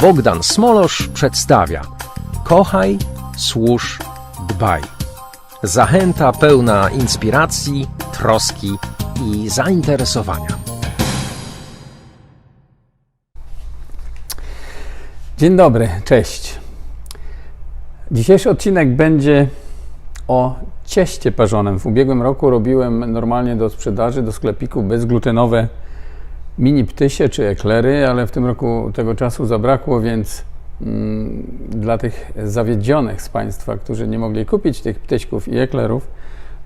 Bogdan Smolosz przedstawia Kochaj, służ, dbaj. Zachęta pełna inspiracji, troski i zainteresowania. Dzień dobry, cześć. Dzisiejszy odcinek będzie o cieście parzonym. W ubiegłym roku robiłem normalnie do sprzedaży, do sklepików bezglutenowe mini ptysie czy eklery, ale w tym roku tego czasu zabrakło, więc mm, dla tych zawiedzionych z Państwa, którzy nie mogli kupić tych ptyśków i eklerów,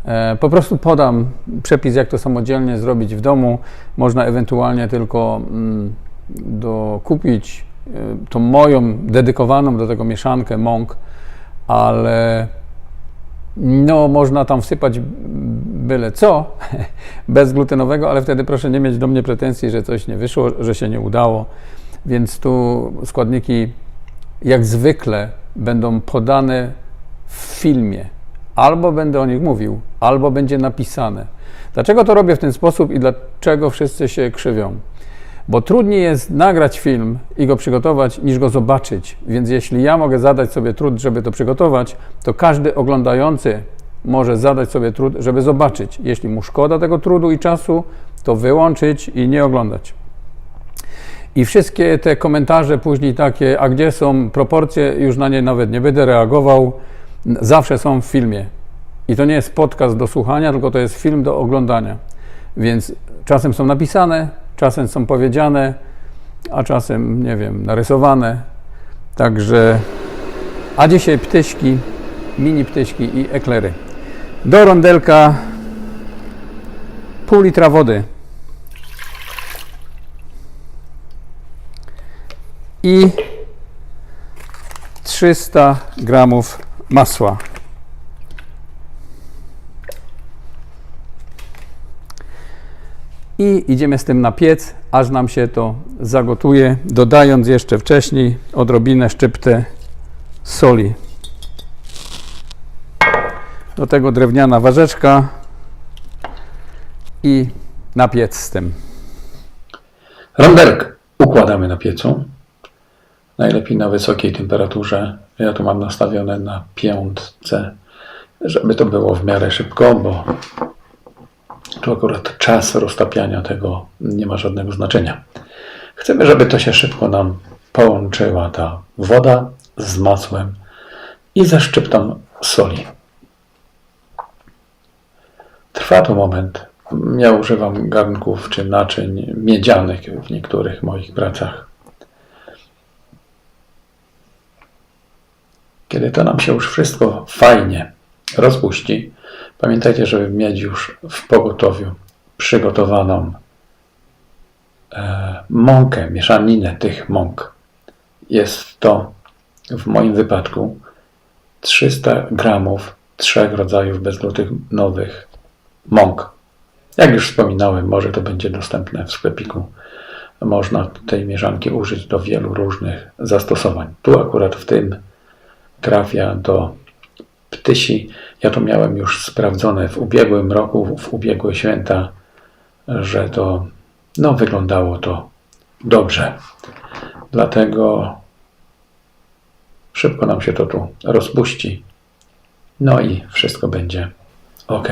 e, po prostu podam przepis, jak to samodzielnie zrobić w domu. Można ewentualnie tylko mm, dokupić e, tą moją dedykowaną do tego mieszankę mąk, ale no, można tam wsypać byle co bezglutenowego, ale wtedy proszę nie mieć do mnie pretensji, że coś nie wyszło, że się nie udało. Więc tu składniki, jak zwykle, będą podane w filmie. Albo będę o nich mówił, albo będzie napisane. Dlaczego to robię w ten sposób i dlaczego wszyscy się krzywią? Bo trudniej jest nagrać film i go przygotować, niż go zobaczyć. Więc jeśli ja mogę zadać sobie trud, żeby to przygotować, to każdy oglądający może zadać sobie trud, żeby zobaczyć. Jeśli mu szkoda tego trudu i czasu, to wyłączyć i nie oglądać. I wszystkie te komentarze później takie, a gdzie są proporcje, już na nie nawet nie będę reagował, zawsze są w filmie. I to nie jest podcast do słuchania, tylko to jest film do oglądania. Więc czasem są napisane, czasem są powiedziane, a czasem, nie wiem, narysowane. Także, a dzisiaj ptyśki, mini ptyśki i eklery. Do rondelka pół litra wody. I 300 gramów masła. I idziemy z tym na piec, aż nam się to zagotuje, dodając jeszcze wcześniej odrobinę szczyptę soli. Do tego drewniana ważeczka i na piec z tym. Rondelk układamy na piecu. Najlepiej na wysokiej temperaturze. Ja tu mam nastawione na piątce, żeby to było w miarę szybko, bo tu akurat czas roztapiania tego nie ma żadnego znaczenia. Chcemy, żeby to się szybko nam połączyła ta woda z masłem i ze szczyptą soli. Trwa to moment. Ja używam garnków czy naczyń miedzianych w niektórych moich pracach. Kiedy to nam się już wszystko fajnie rozpuści, pamiętajcie, żeby mieć już w pogotowiu przygotowaną e, mąkę, mieszaninę tych mąk. Jest to w moim wypadku 300 gramów trzech rodzajów bezglutenowych mąk. Jak już wspominałem, może to będzie dostępne w sklepiku. Można tej mieszanki użyć do wielu różnych zastosowań. Tu akurat w tym trafia do ptysi. Ja to miałem już sprawdzone w ubiegłym roku, w ubiegłe święta, że to no, wyglądało to dobrze. Dlatego szybko nam się to tu rozpuści. No i wszystko będzie ok.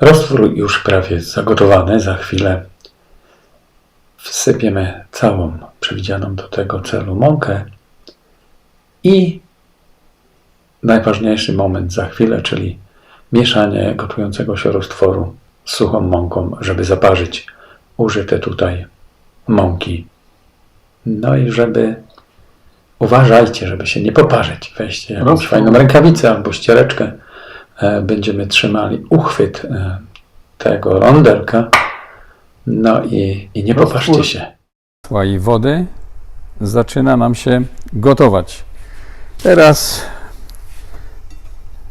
Roztwór już prawie zagotowany. Za chwilę wsypiemy całą przewidzianą do tego celu mąkę i najważniejszy moment za chwilę, czyli mieszanie gotującego się roztworu z suchą mąką, żeby zaparzyć użyte tutaj mąki. No i żeby uważajcie, żeby się nie poparzyć. Weźcie jakąś Roztwór. fajną rękawicę albo ściereczkę. E, Będziemy trzymali uchwyt e, tego rondelka. No i, i nie poparzcie się. i wody zaczyna nam się gotować. Teraz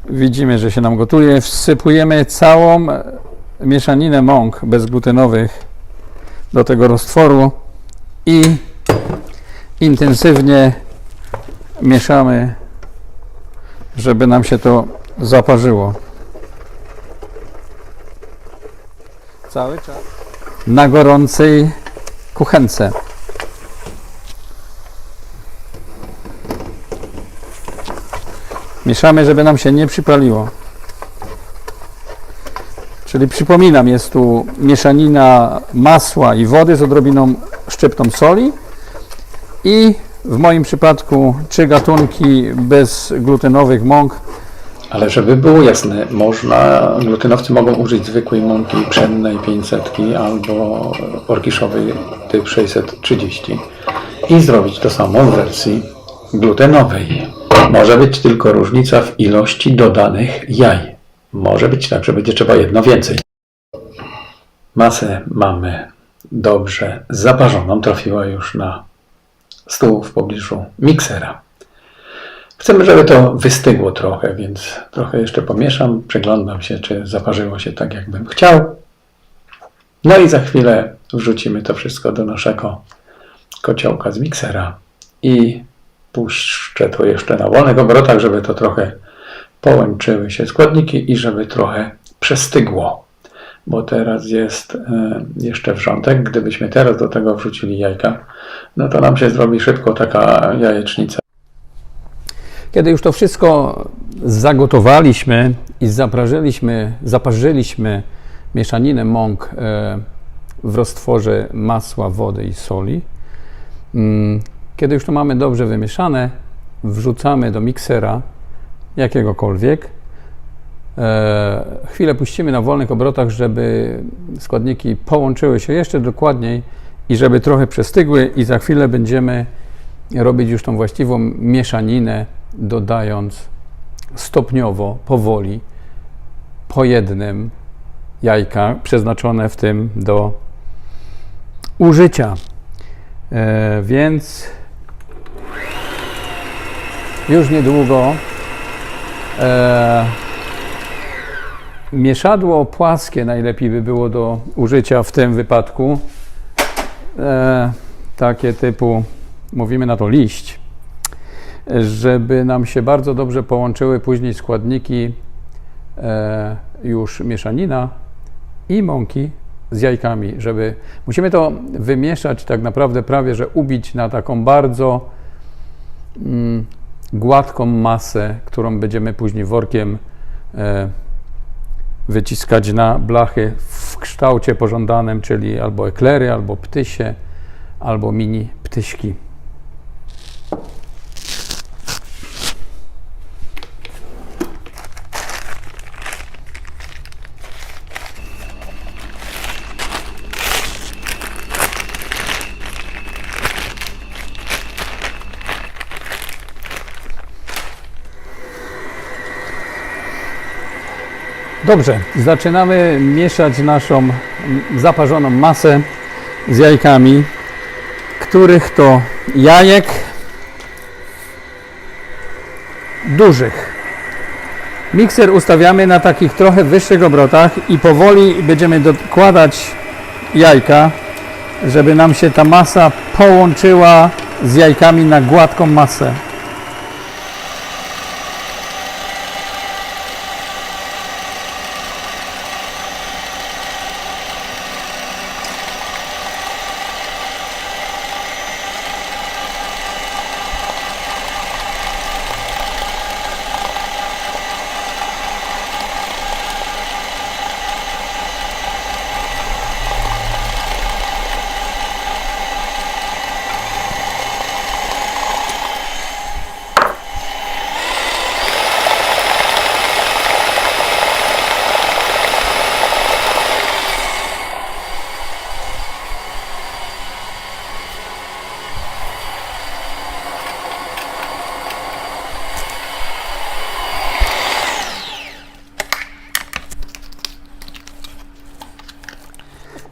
widzimy, że się nam gotuje. Wsypujemy całą mieszaninę mąk bezglutenowych do tego roztworu i intensywnie mieszamy, żeby nam się to zaparzyło. Cały czas na gorącej kuchence. Mieszamy, żeby nam się nie przypaliło. Czyli przypominam, jest tu mieszanina masła i wody z odrobiną szczyptą soli i w moim przypadku trzy gatunki bezglutenowych mąk. Ale żeby było jasne, można, glutenowcy mogą użyć zwykłej mąki pszennej 500 albo orkiszowej typ 630 i zrobić to samo w wersji glutenowej. Może być tylko różnica w ilości dodanych jaj. Może być tak, że będzie trzeba jedno więcej. Masę mamy dobrze zaparzoną, trafiła już na stół w pobliżu miksera. Chcemy, żeby to wystygło trochę, więc trochę jeszcze pomieszam, przyglądam się, czy zaparzyło się tak, jakbym chciał. No i za chwilę wrzucimy to wszystko do naszego kociołka z miksera i puszczę to jeszcze na wolnych obrotach, żeby to trochę połączyły się składniki i żeby trochę przestygło. Bo teraz jest e, jeszcze wrzątek. Gdybyśmy teraz do tego wrzucili jajka, no to nam się zrobi szybko taka jajecznica. Kiedy już to wszystko zagotowaliśmy i zaprażyliśmy, zaparzyliśmy mieszaninę mąk e, w roztworze masła, wody i soli, mm, kiedy już to mamy dobrze wymieszane, wrzucamy do miksera jakiegokolwiek. E, Chwilę puścimy na wolnych obrotach, żeby składniki połączyły się jeszcze dokładniej i żeby trochę przestygły i za chwilę będziemy robić już tą właściwą mieszaninę, dodając stopniowo, powoli, po jednym jajka przeznaczone w tym do użycia. E, więc już niedługo e, mieszadło płaskie najlepiej by było do użycia w tym wypadku. E, takie typu, mówimy na to liść, żeby nam się bardzo dobrze połączyły później składniki e, już mieszanina i mąki z jajkami, żeby musimy to wymieszać tak naprawdę prawie, że ubić na taką bardzo mm, gładką masę, którą będziemy później workiem e, wyciskać na blachy w kształcie pożądanym, czyli albo eklery, albo ptysie, albo mini ptyśki. Dobrze, zaczynamy mieszać naszą zaparzoną masę z jajkami, których to jajek dużych. Mikser ustawiamy na takich trochę wyższych obrotach i powoli będziemy dokładać jajka, żeby nam się ta masa połączyła z jajkami na gładką masę.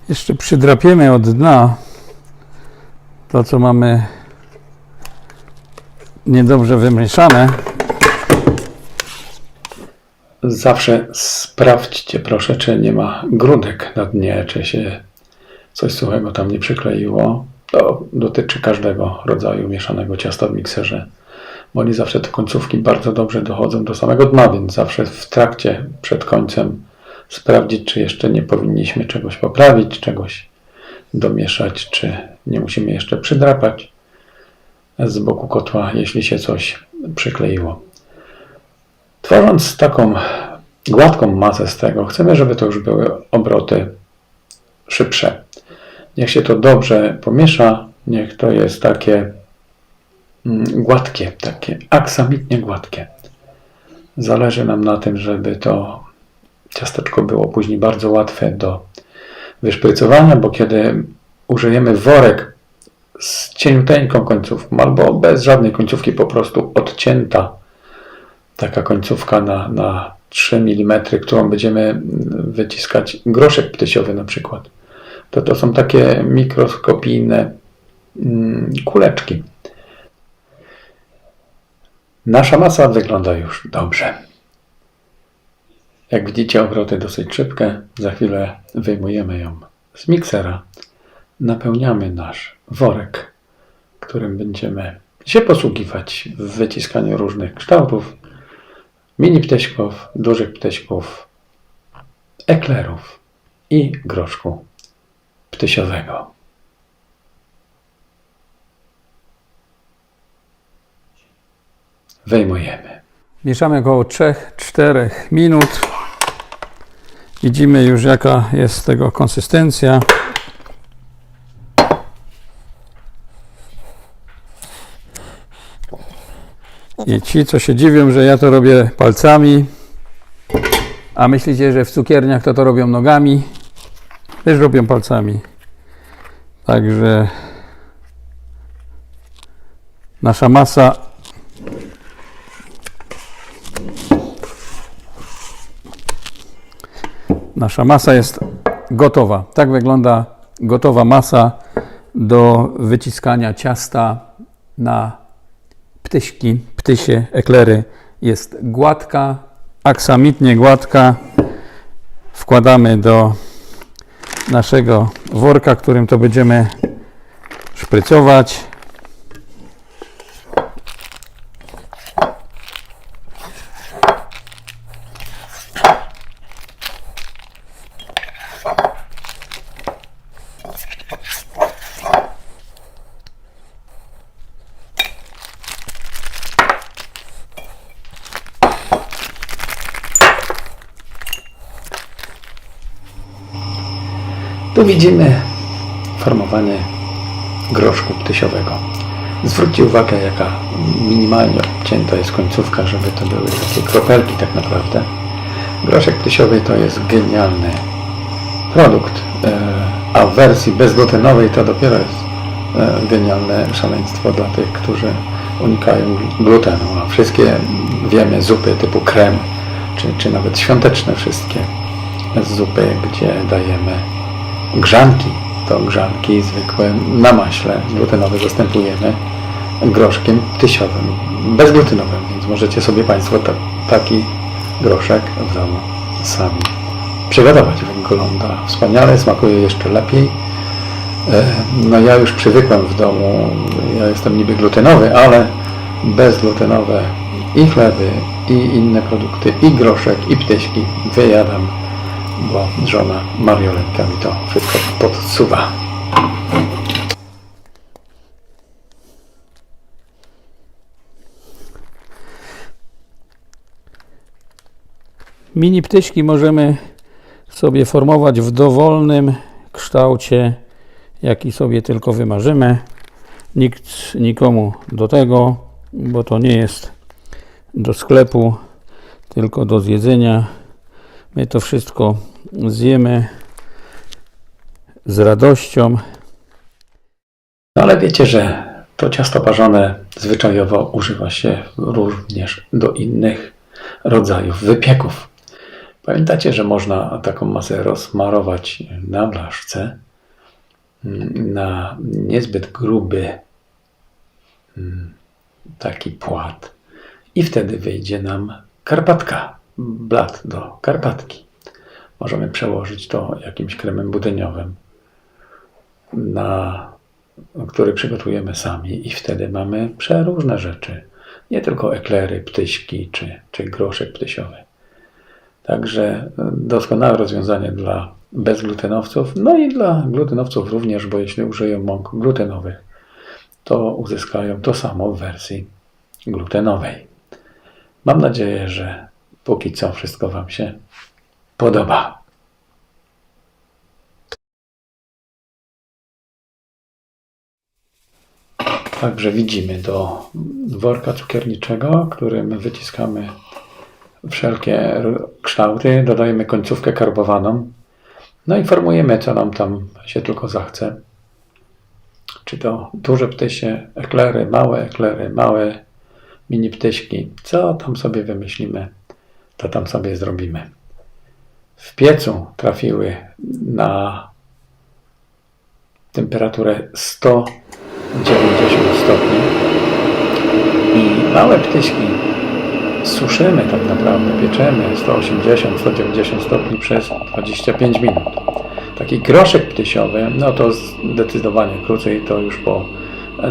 Jeszcze przydrapiemy od dna to, co mamy niedobrze wymieszane. Zawsze sprawdźcie proszę, czy nie ma grudek na dnie, czy się coś suchego tam nie przykleiło. To dotyczy każdego rodzaju mieszanego ciasta w mikserze, bo oni zawsze te końcówki bardzo dobrze dochodzą do samego dna, więc zawsze w trakcie, przed końcem sprawdzić, czy jeszcze nie powinniśmy czegoś poprawić, czegoś domieszać, czy nie musimy jeszcze przydrapać z boku kotła, jeśli się coś przykleiło. Tworząc taką gładką masę z tego, chcemy, żeby to już były obroty szybsze. Niech się to dobrze pomiesza, niech to jest takie mm, gładkie, takie aksamitnie gładkie. Zależy nam na tym, żeby to ciasteczko było później bardzo łatwe do wyszprycowania, bo kiedy użyjemy worek z cieniuteńką końcówką albo bez żadnej końcówki, po prostu odcięta taka końcówka na, na 3 mm, którą będziemy wyciskać groszek ptysiowy na przykład, to to są takie mikroskopijne mm, kuleczki. Nasza masa wygląda już dobrze. Jak widzicie, obroty dosyć szybkie. Za chwilę wyjmujemy ją z miksera. Napełniamy nasz worek, którym będziemy się posługiwać w wyciskaniu różnych kształtów. Mini pteśków, dużych pteśków, eklerów i groszku ptysiowego. Wyjmujemy. Mieszamy około 3-4 minut. Widzimy już jaka jest tego konsystencja. I ci, co się dziwią, że ja to robię palcami, a myślicie, że w cukierniach to to robią nogami, też robią palcami. Także nasza masa Nasza masa jest gotowa. Tak wygląda gotowa masa do wyciskania ciasta na ptyśki, ptysie, eklery. Jest gładka, aksamitnie gładka. Wkładamy do naszego worka, którym to będziemy szprycować. Tu widzimy formowanie groszku ptysiowego. Zwróćcie uwagę, jaka minimalnie obcięta jest końcówka, żeby to były takie kropelki tak naprawdę. Groszek ptysiowy to jest genialny produkt, e, a w wersji bezglutenowej to dopiero jest e, genialne szaleństwo dla tych, którzy unikają glutenu. A wszystkie, wiemy, zupy typu krem, czy, czy nawet świąteczne wszystkie zupy, gdzie dajemy grzanki, to grzanki zwykłe na maśle glutenowe zastępujemy groszkiem tysiowym, bezglutenowym, więc możecie sobie Państwo ta, taki groszek w domu sami przygotować. Wygląda wspaniale, smakuje jeszcze lepiej. E, No ja już przywykłem w domu, ja jestem niby glutenowy, ale bezglutenowe i chleby, i inne produkty, i groszek, i ptyśki wyjadam bo żona Marioletka mi to wszystko podsuwa. Mini ptyśki możemy sobie formować w dowolnym kształcie, jaki sobie tylko wymarzymy. Nikt nikomu do tego, bo to nie jest do sklepu, tylko do zjedzenia. My to wszystko zjemy z radością. No ale wiecie, że to ciasto parzone zwyczajowo używa się również do innych rodzajów wypieków. Pamiętacie, że można taką masę rozmarować na blaszce, mm, na niezbyt gruby mm, taki płat i wtedy wyjdzie nam karpatka, blat do karpatki. Możemy przełożyć to jakimś kremem budyniowym, na, który przygotujemy sami i wtedy mamy przeróżne rzeczy. Nie tylko eklery, ptyśki czy, czy groszek ptysiowy. Także doskonałe rozwiązanie dla bezglutenowców, no i dla glutenowców również, bo jeśli użyją mąk glutenowych, to uzyskają to samo w wersji glutenowej. Mam nadzieję, że póki co wszystko Wam się podoba. Także widzimy do worka cukierniczego, którym wyciskamy wszelkie kształty, dodajemy końcówkę karbowaną, no i formujemy, co nam tam się tylko zachce. Czy to duże ptysie, eklery, małe eklery, małe mini ptyśki, co tam sobie wymyślimy, to tam sobie zrobimy. W piecu trafiły na temperaturę 190 stopni i małe ptyśki suszymy tak naprawdę, pieczemy 180-190 stopni przez 25 minut. Taki groszek ptysiowy, no to zdecydowanie krócej, to już po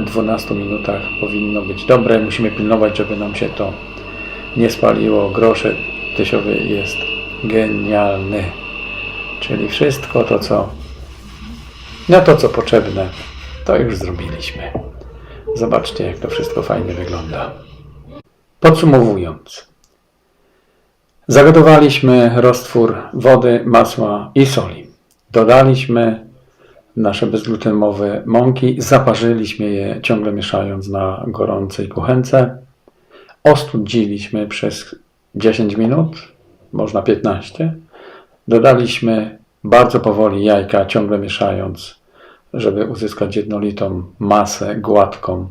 12 minutach powinno być dobre. Musimy pilnować, żeby nam się to nie spaliło. Groszek ptysiowy jest genialny. Czyli wszystko to, co no to, co potrzebne, to już zrobiliśmy. Zobaczcie, jak to wszystko fajnie wygląda. Podsumowując, zagotowaliśmy roztwór wody, masła i soli. Dodaliśmy nasze bezglutenowe mąki, zaparzyliśmy je ciągle mieszając na gorącej kuchence. Ostudziliśmy przez 10 minut, można 15. Dodaliśmy bardzo powoli jajka, ciągle mieszając, żeby uzyskać jednolitą masę gładką,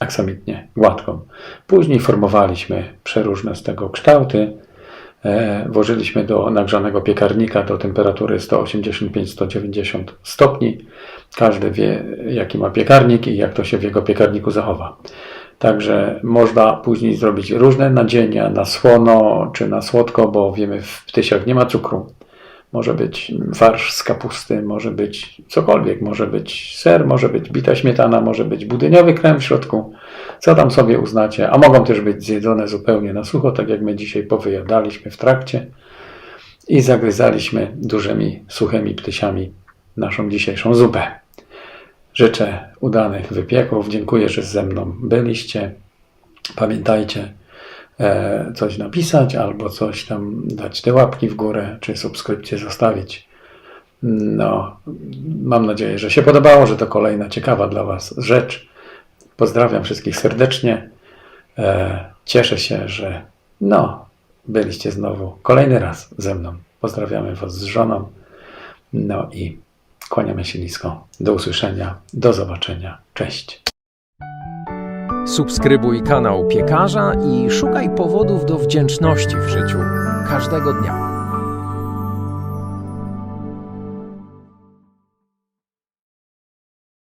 aksamitnie gładką. Później formowaliśmy przeróżne z tego kształty. E, Włożyliśmy do nagrzanego piekarnika do temperatury 185-190 stopni. Każdy wie, jaki ma piekarnik i jak to się w jego piekarniku zachowa. Także można później zrobić różne nadzienia na słono czy na słodko, bo wiemy, w ptysiach nie ma cukru. Może być farsz z kapusty, może być cokolwiek, może być ser, może być bita śmietana, może być budyniowy krem w środku. Co tam sobie uznacie, a mogą też być zjedzone zupełnie na sucho, tak jak my dzisiaj powyjadaliśmy w trakcie i zagryzaliśmy dużymi, suchymi ptysiami naszą dzisiejszą zupę. Życzę udanych wypieków. Dziękuję, że ze mną byliście. Pamiętajcie, e, coś napisać albo coś tam dać te łapki w górę, czy subskrypcję zostawić. No, mam nadzieję, że się podobało, że to kolejna ciekawa dla Was rzecz. Pozdrawiam wszystkich serdecznie. E, cieszę się, że no, byliście znowu kolejny raz ze mną. Pozdrawiamy Was z żoną. No i kłaniamy się nisko. Do usłyszenia, do zobaczenia. Cześć. Subskrybuj kanał Piekarza i szukaj powodów do wdzięczności w życiu każdego dnia.